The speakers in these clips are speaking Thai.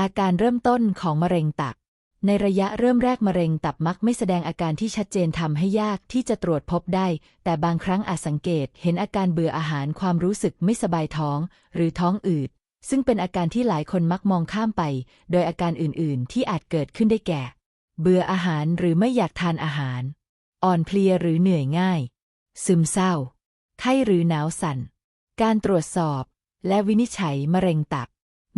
อาการเริ่มต้นของมะเร็งตับ ในระยะเริ่มแรกมะเร็งตับมักไม่แสดงอาการที่ชัดเจนทำให้ยากที่จะตรวจพบได้ แต่บางครั้งอาจสังเกตเห็นอาการเบื่ออาหารความรู้สึกไม่สบายท้อง หรือท้องอืด ซึ่งเป็นอาการที่หลายคนมักมองข้ามไป โดยอาการอื่นๆ ที่อาจเกิดขึ้นได้แก่ เบื่ออาหารหรือไม่อยากทานอาหาร อ่อนเพลียหรือเหนื่อยง่าย ซึมเศร้า ไข้หรือหนาวสั่น การตรวจสอบ และวินิจฉัยมะเร็งตับ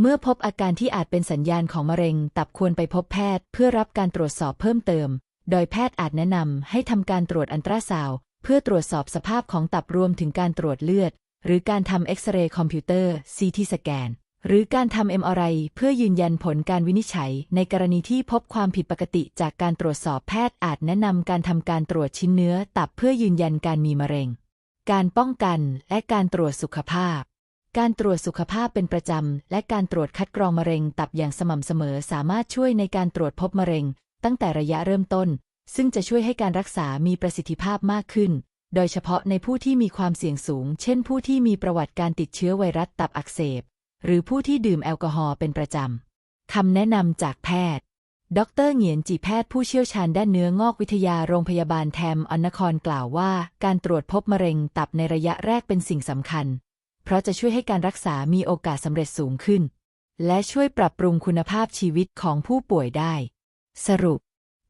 เมื่อพบอาการที่อาจเป็นสัญญาณของมะเร็ง ตับควรไปพบแพทย์เพื่อรับการตรวจสอบเพิ่มเติม โดยแพทย์อาจแนะนำให้ทำการตรวจอันตราซาวด์เพื่อตรวจสอบสภาพของตับรวมถึงการตรวจเลือด หรือการทำเอ็กซเรย์คอมพิวเตอร์ CT สแกนหรือการทำ MRI เพื่อยืนยันผลการวินิจฉัย ในกรณีที่พบความผิดปกติจากการตรวจสอบแพทย์อาจแนะนำการทำการตรวจชิ้นเนื้อ ตับเพื่อยืนยันการมีมะเร็ง การป้องกันและการตรวจสุขภาพ การตรวจสุขภาพเป็นประจำ และการตรวจคัดกรองมะเร็งตับอย่างสม่ำเสมอสามารถช่วยในการตรวจพบมะเร็ง ตั้งแต่ระยะเริ่มต้น ซึ่งจะช่วยให้การรักษามีประสิทธิภาพมากขึ้น โดยเฉพาะในผู้ที่มีความเสี่ยงสูง เช่นผู้ที่มีประวัติการติดเชื้อไวรัสตับอักเสบ หรือผู้ที่ดื่มแอลกอฮอล์เป็นประจำ คำแนะนำจากแพทย์ ดรเหงียนจีแพทย์ผู้เชี่ยวชาญด้านเนื้องอกวิทยาโรงพยาบาลแทมอนนครกล่าวว่า การตรวจพบมะเร็งตับในระยะแรกเป็นสิ่งสำคัญ เพราะจะช่วยให้การรักษามีโอกาสสำเร็จสูงขึ้น และช่วยปรับปรุงคุณภาพชีวิตของผู้ป่วยได้ สรุป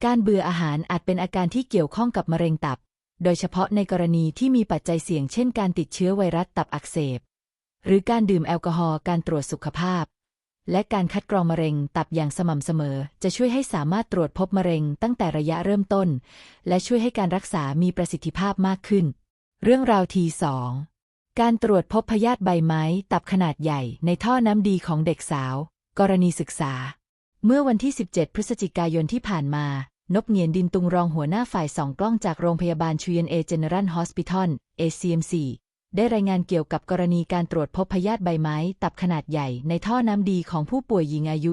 การเบื่ออาหารอาจเป็นอาการที่เกี่ยวข้องกับมะเร็งตับ โดยเฉพาะในกรณีที่มีปัจจัยเสี่ยงเช่นการติดเชื้อไวรัสตับอักเสบ หรือการดื่มแอลกอฮอล์การตรวจสุขภาพ และการคัดกรองมะเร็งตับอย่างสม่ำเสมอ จะช่วยให้สามารถตรวจพบมะเร็งตั้งแต่ระยะเริ่มต้น และช่วยให้การรักษามีประสิทธิภาพมากขึ้น เรื่องราวทีสอง การตรวจพบพยาธิใบไม้ตับขนาดใหญ่ในท่อน้ำดีของเด็กสาว กรณีศึกษา เมื่อวันที่ 17 พฤศจิกายนที่ผ่านมา นบเงียนดินตุงรองหัวหน้าฝ่ายสองกล้องจากโรงพยาบาลชูเยนเอเจเนอรัลฮอสพิทอล ACMC ได้รายงานเกี่ยวกับกรณีการตรวจพบพยาธิใบไม้ตับขนาดใหญ่ในท่อน้ำดีของผู้ป่วยหญิงอายุ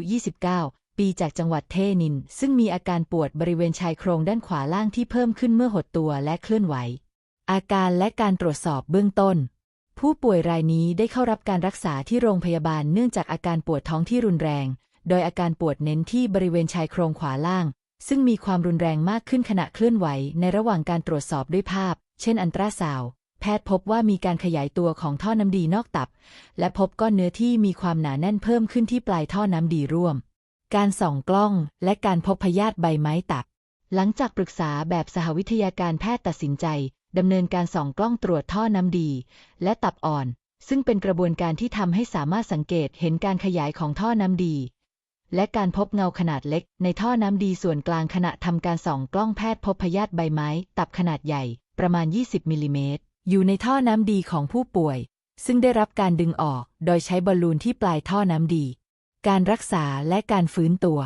29 ปีจากจังหวัดเทนิน ซึ่งมีอาการปวดบริเวณชายโครงด้านขวาล่างที่เพิ่มขึ้นเมื่อหดตัวและเคลื่อนไหว อาการและการตรวจสอบเบื้องต้น ผู้ป่วยรายนี้ได้เข้ารับการรักษาที่โรงพยาบาลเนื่องจากอาการปวดท้องที่รุนแรง โดยอาการปวดเน้นที่บริเวณชายโครงขวาล่าง ซึ่งมีความรุนแรงมากขึ้นขณะเคลื่อนไหว ในระหว่างการตรวจสอบด้วยภาพ เช่นอันตราซาวแพทย์พบว่ามีการขยายตัวของท่อน้ำดีนอกตับ และพบก้อนเนื้อที่มีความหนาแน่นเพิ่มขึ้นที่ปลายท่อน้ำดีร่วม การส่องกล้องและการพบพยาธิใบไม้ตับ หลังจากปรึกษาแบบสหวิทยาการแพทย์ตัดสินใจ ดำเนินการส่องกล้องตรวจท่อน้ำดี และตับอ่อน ซึ่งเป็นกระบวนการที่ทำให้สามารถสังเกตเห็นการขยายของท่อน้ำดี และการพบเงาขนาดเล็ก ในท่อน้ำดีส่วนกลางขณะทำการส่องกล้องแพทย์พบพยาธิใบไม้ ตับขนาดใหญ่ ประมาณ 20มิลลิเมตรอยู่ในท่อน้ำดีของผู้ป่วย ซึ่งได้รับการดึงออก โดยใช้บอลลูนที่ปลายท่อน้ำดี การรักษาและการฟื้นตัว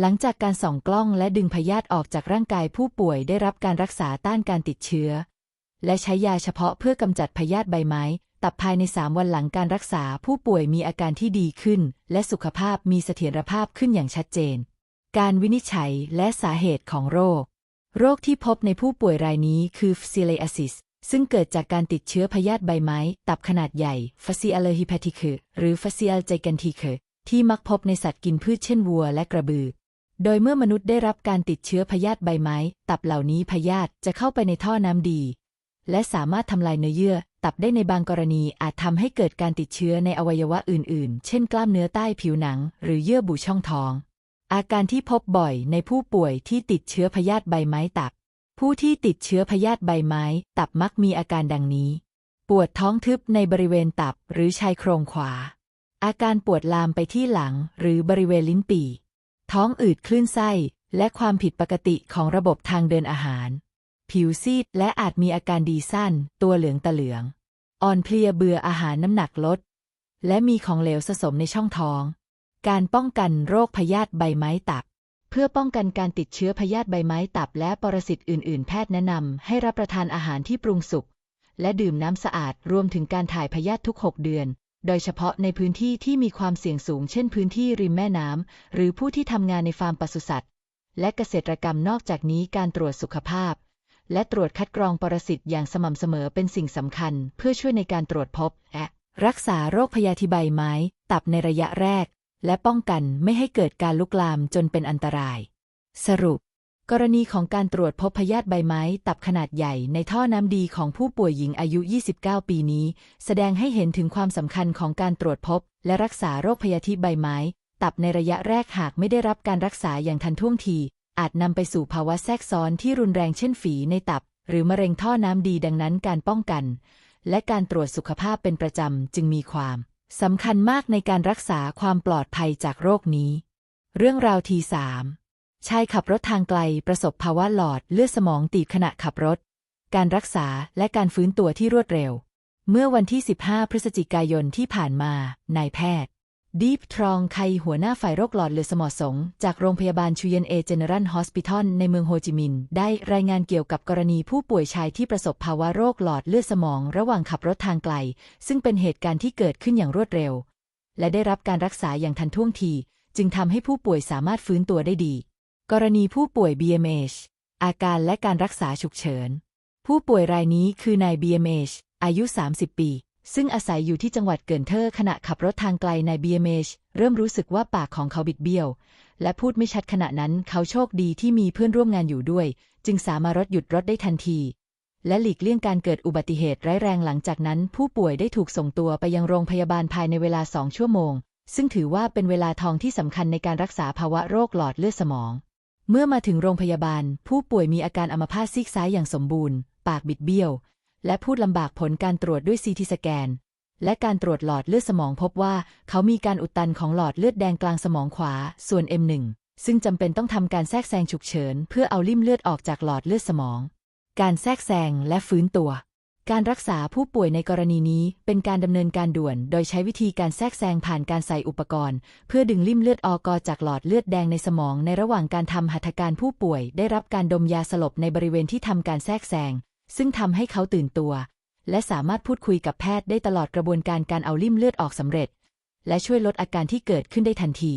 หลังจากการส่องกล้องและดึงพยาธิออกจากร่างกายผู้ป่วยได้รับการรักษาต้านการติดเชื้อ และใช้ยาเฉพาะเพื่อกำจัดพยาธิใบไม้ ตับภายใน 3 วันหลังการรักษาผู้ป่วยมีอาการที่ดีขึ้น และสุขภาพมีเสถียรภาพขึ้นอย่างชัดเจน การวินิจฉัยและสาเหตุของโรค โรคที่พบในผู้ป่วยรายนี้คือฟซิเลอซิสซึ่งเกิดจากการติดเชื้อพยาธิใบไม้ ตับขนาดใหญ่ฟ a ซิอ l ลฮิ p a ติคหรือฟ a ซิอ l ลไจกันทีคที่มักพบในสัตว์กินพืชเช่นวัวและกระบือ โดยเมื่อมนุษย์ได้รับการติดเชื้อพยาธิใบไม้ ตับเหล่านี้พยาธิจะเข้าไปในท่อน้ำดี และสามารถทำลายเนื้อเยื่อ ตับได้ในบางกรณีอาจทำให้เกิดการติดเชื้อในอวัยวะอื่นๆ เช่นกล้ามเนื้อใต้ผิวหนัง หรือเยื่อบุช่องท้อง อาการที่พบบ่อยในผู้ป่วยที่ติดเชื้อพยาธิใบไม้ตับ ผู้ที่ติดเชื้อพยาธิใบไม้ ตับมักมีอาการดังนี้ ปวดท้องทึบในบริเวณตับหรือชายโครงขวา อาการปวดลามไปที่หลังหรือบริเวณลิ้นปี่ท้องอืดคลื่นไส้ และความผิดปกติของระบบทางเดินอาหาร ผิวซีดและอาจมีอาการดีสั้น ตัวเหลืองตะเหลือง อ่อนเพลียเบื่ออาหารน้ำหนักลด และมีของเหลวสะสมในช่องท้อง การป้องกันโรคพยาธิใบไม้ตับ เพื่อป้องกันการติดเชื้อพยาธิใบไม้ตับ และปรสิตอื่น ๆ แพทย์แนะนำให้รับประทานอาหารที่ปรุงสุกและดื่มน้ำสะอาดรวมถึงการถ่ายพยาธิทุก 6 เดือน โดยเฉพาะในพื้นที่ที่มีความเสี่ยงสูง เช่นพื้นที่ริมแม่น้ำหรือผู้ที่ทำงานในฟาร์มปศุสัตว์ และเกษตรกรรมนอกจากนี้การตรวจสุขภาพ และตรวจคัดกรองปรสิตอย่างสม่ำเสมอเป็นสิ่งสำคัญ เพื่อช่วยในการตรวจพบและรักษาโรคพยาธิใบไม้ ตับในระยะแรก และป้องกันไม่ให้เกิดการลุกลามจนเป็นอันตราย สรุป กรณีของการตรวจพบพยาธิใบไม้ ตับขนาดใหญ่ในท่อน้ำดีของผู้ป่วยหญิงอายุ 29 ปีนี้ แสดงให้เห็นถึงความสำคัญของการตรวจพบ และรักษาโรคพยาธิใบไม้ ตับในระยะแรกหากไม่ได้รับการรักษาอย่างทันท่วงที อาจนำไปสู่ภาวะแทรกซ้อนที่รุนแรงเช่นฝีในตับ หรือมะเร็งท่อน้ำดีดังนั้นการป้องกัน และการตรวจสุขภาพเป็นประจำจึงมีความสำคัญมากในการรักษาความปลอดภัยจากโรคนี้ เรื่องราวทีสามชายขับรถทางไกลประสบภาวะหลอดเลือดสมองตีบขณะขับรถ การรักษาและการฟื้นตัวที่รวดเร็ว เมื่อวันที่ 15 พฤศจิกายนที่ผ่านมา นายแพทย์ ดีฟทรองไคหัวหน้าฝ่ายโรคหลอดเลือดสมองสง จากโรงพยาบาลชูเยนเอเจเนอรัลฮอสพิทอลในเมืองโฮจิมินห์ได้รายงานเกี่ยวกับกรณีผู้ป่วยชายที่ประสบภาวะโรคหลอดเลือดสมองระหว่างขับรถทางไกล ซึ่งเป็นเหตุการณ์ที่เกิดขึ้นอย่างรวดเร็ว และได้รับการรักษาอย่างทันท่วงที จึงทำให้ผู้ป่วยสามารถฟื้นตัวได้ดี กรณีผู้ป่วย BMH อาการและการรักษาฉุกเฉิน ผู้ป่วยรายนี้คือนาย BMH อายุ 30 ปี ซึ่งอาศัยอยู่ที่จังหวัดเกินเทอร์ขณะขับรถทางไกลในาย BMH เริ่มรู้สึกว่าปากของเขาบิดเบี้ยว และพูดไม่ชัดขณะนั้นเขาโชคดีที่มีเพื่อนร่วมงานอยู่ด้วย จึงสามารถรถหยุดรถได้ทันที และหลีกเลี่ยงการเกิดอุบัติเหตุร้ายแรงหลังจากนั้น ผู้ป่วยได้ถูกส่งตัวไปยังโรงพยาบาลภายในเวลาสองชั่วโมง ซึ่งถือว่าเป็นเวลาทองที่สำคัญในการรักษาภาวะโรคหลอดเลือดสมอง เมื่อมาถึงโรงพยาบาล ผู้ป่วยมีอาการอัมพาตซีกซ้ายอย่างสมบูรณ์ ปากบิดเบี้ยว และพูดลำบากผลการตรวจด้วยซีทีสแกน และการตรวจหลอดเลือดสมองพบว่า เขามีการอุดตันของหลอดเลือดแดงกลางสมองขวา ส่วน M1 ซึ่งจำเป็นต้องทำการแทรกแซงฉุกเฉิน เพื่อเอาลิ่มเลือดออกจากหลอดเลือดสมอง การแทรกแซงและฟื้นตัว การรักษาผู้ป่วยในกรณีนี้เป็นการดำเนินการด่วน โดยใช้วิธีการแทรกแซงผ่านการใส่อุปกรณ์ เพื่อดึงลิ่มเลือดออกจากหลอดเลือดแดงในสมอง ในระหว่างการทำหัตถการผู้ป่วย ได้รับการดมยาสลบในบริเวณที่ทำการแทรกแซง ซึ่งทำให้เขาตื่นตัว และสามารถพูดคุยกับแพทย์ได้ตลอดกระบวนการการเอาลิ่มเลือดออกสำเร็จ และช่วยลดอาการที่เกิดขึ้นได้ทันที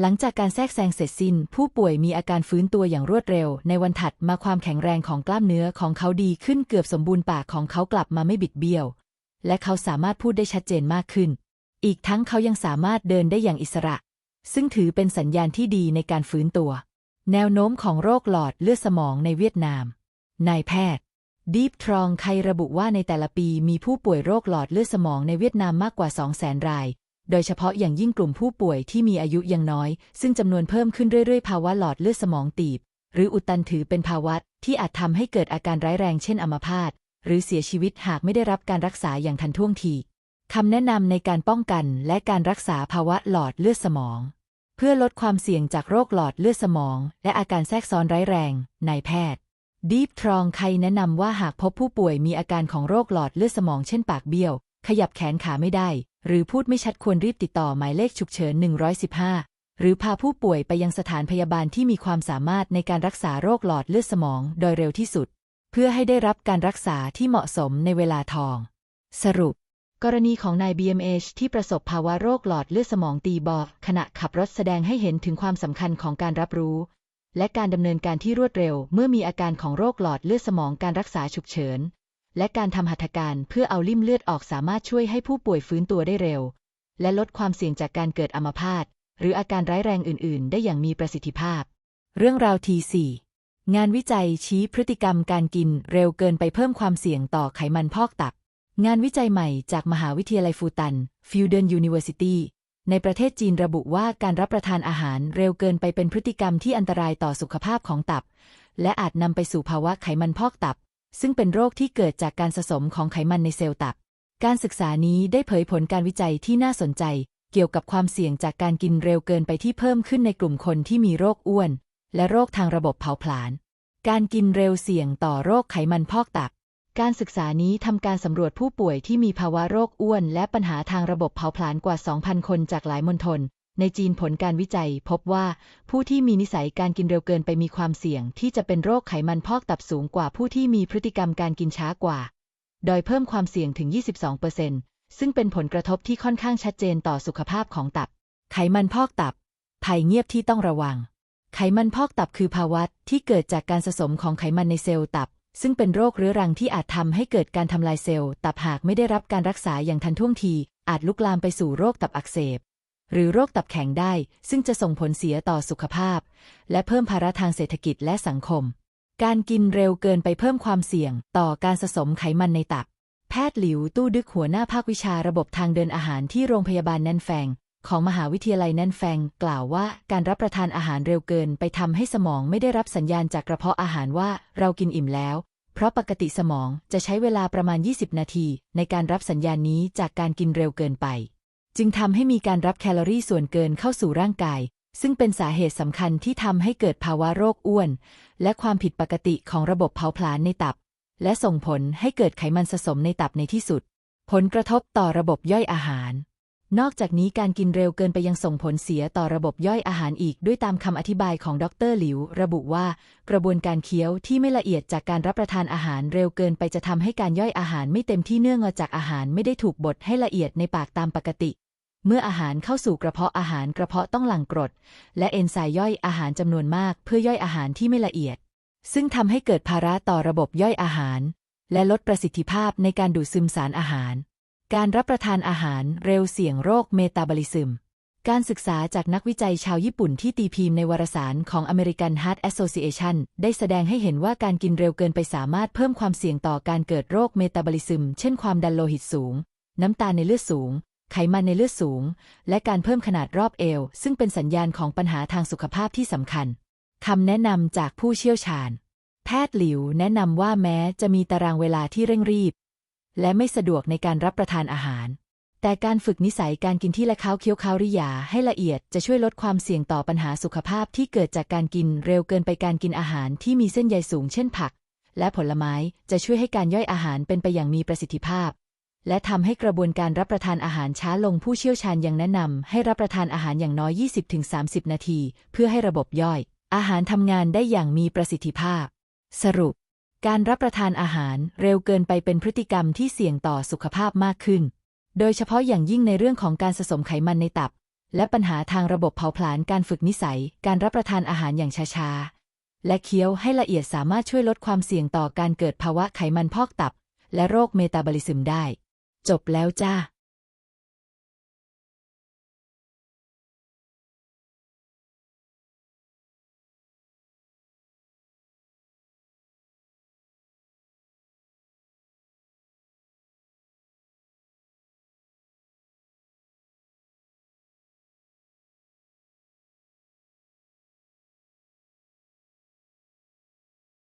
หลังจากการแทรกแซงเสร็จสิ้น ผู้ป่วยมีอาการฟื้นตัวอย่างรวดเร็ว ในวันถัดมาความแข็งแรงของกล้ามเนื้อของเขาดีขึ้นเกือบสมบูรณ์ปากของเขากลับมาไม่บิดเบี้ยว และเขาสามารถพูดได้ชัดเจนมากขึ้น อีกทั้งเขายังสามารถเดินได้อย่างอิสระ ซึ่งถือเป็นสัญญาณที่ดีในการฟื้นตัว แนวโน้มของโรคหลอดเลือดสมองในเวียดนาม นายแพทย์ ดีฟทรองไคระบุว่าในแต่ละปีมีผู้ป่วยโรคหลอดเลือดสมองในเวียดนามมากกว่า 200,000 ราย โดยเฉพาะอย่างยิ่งกลุ่มผู้ป่วยที่มีอายุยังน้อย ซึ่งจำนวนเพิ่มขึ้นเรื่อยๆ ภาวะหลอดเลือดสมองตีบ หรืออุดตันถือเป็นภาวะที่อาจทำให้เกิดอาการร้ายแรงเช่นอัมพาตหรือเสียชีวิตหากไม่ได้รับการรักษาอย่างทันท่วงทีคำแนะนำในการป้องกันและการรักษาภาวะหลอดเลือดสมอง เพื่อลดความเสี่ยงจากโรคหลอดเลือดสมอง และอาการแทรกซ้อนร้ายแรงนายแพทย์ ดีฟทรองไครแนะนำว่าหากพบผู้ป่วยมีอาการของโรคหลอดเลือดสมองเช่นปากเบี้ยว ขยับแขนขาไม่ได้ หรือพูดไม่ชัดควรรีบติดต่อหมายเลขฉุกเฉิน 115 หรือพาผู้ป่วยไปยังสถานพยาบาลที่มีความสามารถในการรักษาโรคหลอดเลือดสมองโดยเร็วที่สุด เพื่อให้ได้รับการรักษาที่เหมาะสมในเวลาทอง สรุป กรณีของนาย BMH ที่ประสบภาวะโรคหลอดเลือดสมองตีบอขณะขับรถแสดงให้เห็นถึงความสำคัญของการรับรู้ และการดำเนินการที่รวดเร็ว เมื่อมีอาการของโรคหลอดเลือดสมองการรักษาฉุกเฉิน และการทำหัตถการเพื่อเอาลิ่มเลือดออกสามารถช่วยให้ผู้ป่วยฟื้นตัวได้เร็ว และลดความเสี่ยงจากการเกิดอัมพาตหรืออาการร้ายแรงอื่น ๆ ได้อย่างมีประสิทธิภาพ เรื่องราวทีสี่งานวิจัยชี้พฤติกรรมการกินเร็วเกินไปเพิ่มความเสี่ยงต่อไขมันพอกตับ งานวิจัยใหม่จากมหาวิทยาลัยฟูตันฟิวเดนยูนิเวอร์ซิตี้ ในประเทศจีนระบุว่าการรับประทานอาหารเร็วเกินไปเป็นพฤติกรรมที่อันตรายต่อสุขภาพของตับ และอาจนำไปสู่ภาวะไขมันพอกตับ ซึ่งเป็นโรคที่เกิดจากการสะสมของไขมันในเซลล์ตับ การศึกษานี้ได้เผยผลการวิจัยที่น่าสนใจ เกี่ยวกับความเสี่ยงจากการกินเร็วเกินไปที่เพิ่มขึ้นในกลุ่มคนที่มีโรคอ้วน และโรคทางระบบเผาผลาญการกินเร็วเสี่ยงต่อโรคไขมันพอกตับ การศึกษานี้ทำการสำรวจผู้ป่วยที่มีภาวะโรคอ้วน และปัญหาทางระบบเผาผลาญกว่า 2,000 คนจากหลายมณฑลในจีนผลการวิจัย พบว่าผู้ที่มีนิสัยการกินเร็วเกินไปมีความเสี่ยง ที่จะเป็นโรคไขมันพอกตับสูงกว่าผู้ที่มีพฤติกรรมการกินช้ากว่า โดยเพิ่มความเสี่ยงถึง 22%ซึ่งเป็นผลกระทบที่ค่อนข้างชัดเจนต่อสุขภาพของตับ ไขมันพอกตับ ภัยเงียบที่ต้องระวัง ไขมันพอกตับคือภาวะที่เกิดจากการสะสมของไขมันในเซลล์ตับ ซึ่งเป็นโรคเรื้อรังที่อาจทำให้เกิดการทำลายเซลล์ตับหากไม่ได้รับการรักษาอย่างทันท่วงที อาจลุกลามไปสู่โรคตับอักเสบ หรือโรคตับแข็งได้ ซึ่งจะส่งผลเสียต่อสุขภาพ และเพิ่มภาระทางเศรษฐกิจและสังคม การกินเร็วเกินไปเพิ่มความเสี่ยง ต่อการสะสมไขมันในตับ แพทย์หลิวตู้ดึกหัวหน้าภาควิชาระบบทางเดินอาหารที่โรงพยาบาลแนนแฟง ของมหาวิทยาลัยแนนแฟง กล่าวว่าการรับประทานอาหารเร็วเกินไปทำให้สมองไม่ได้รับสัญญาณจากกระเพาะอาหารว่าเรากินอิ่มแล้ว เพราะปกติสมองจะใช้เวลาประมาณ 20 นาที ในการรับสัญญาณนี้จากการกินเร็วเกินไป จึงทำให้มีการรับแคลอรี่ส่วนเกินเข้าสู่ร่างกาย ซึ่งเป็นสาเหตุสำคัญที่ทำให้เกิดภาวะโรคอ้วน และความผิดปกติของระบบเผาผลาญในตับ และส่งผลให้เกิดไขมันสะสมในตับในที่สุด ผลกระทบต่อระบบย่อยอาหาร นอกจากนี้การกินเร็วเกินไปยังส่งผลเสียต่อระบบย่อยอาหารอีก ด้วยตามคำอธิบายของดรหลิว ระบุว่า กระบวนการเคี้ยวที่ไม่ละเอียดจากการรับประทานอาหารเร็วเกินไปจะทำให้การย่อยอาหารไม่เต็มที่เนื่องมาจากอาหารไม่ได้ถูกบดให้ละเอียดในปากตามปกติ เมื่ออาหารเข้าสู่กระเพาะอาหารกระเพาะต้องหลั่งกรด และเอนไซม์ย่อยอาหารจำนวนมากเพื่อย่อยอาหารที่ไม่ละเอียด ซึ่งทำให้เกิดภาระต่อระบบย่อยอาหาร และลดประสิทธิภาพในการดูดซึมสารอาหาร การรับประทานอาหารเร็วเสี่ยงโรคเมตาบอลิซึม การศึกษาจากนักวิจัยชาวญี่ปุ่นที่ตีพิมพ์ในวารสารของ American Heart Association ได้แสดงให้เห็นว่าการกินเร็วเกินไปสามารถเพิ่มความเสี่ยงต่อการเกิดโรคเมตาบอลิซึม เช่นความดันโลหิตสูง น้ำตาลในเลือดสูง ไขมันในเลือดสูง และการเพิ่มขนาดรอบเอว ซึ่งเป็นสัญญาณของปัญหาทางสุขภาพที่สำคัญคำแนะนำจากผู้เชี่ยวชาญ แพทย์หลิวแนะนำว่าแม้จะมีตารางเวลาที่เร่งรีบ และไม่สะดวกในการรับประทานอาหาร แต่การฝึกนิสัยการกินที่ละเขาเคี้ยวคาริยาให้ละเอียดจะช่วยลดความเสี่ยงต่อปัญหาสุขภาพที่เกิดจากการกินเร็วเกินไปการกินอาหารที่มีเส้นใยสูงเช่นผัก และผลไม้จะช่วยให้การย่อยอาหารเป็นไปอย่างมีประสิทธิภาพ และทำให้กระบวนการรับประทานอาหารช้าลงผู้เชี่ยวชาญยังแนะนำให้รับประทานอาหารอย่างน้อย 20-30 นาที เพื่อให้ระบบย่อย อาหารทำงานได้อย่างมีประสิทธิภาพ สรุป การรับประทานอาหารเร็วเกินไปเป็นพฤติกรรมที่เสี่ยงต่อสุขภาพมากขึ้น โดยเฉพาะอย่างยิ่งในเรื่องของการสะสมไขมันในตับ และปัญหาทางระบบเผาผลาญการฝึกนิสัย การรับประทานอาหารอย่างช้าๆ และเคี้ยวให้ละเอียดสามารถช่วยลดความเสี่ยงต่อการเกิดภาวะไขมันพอกตับ และโรคเมตาบอลิซึมได้ จบแล้วจ้า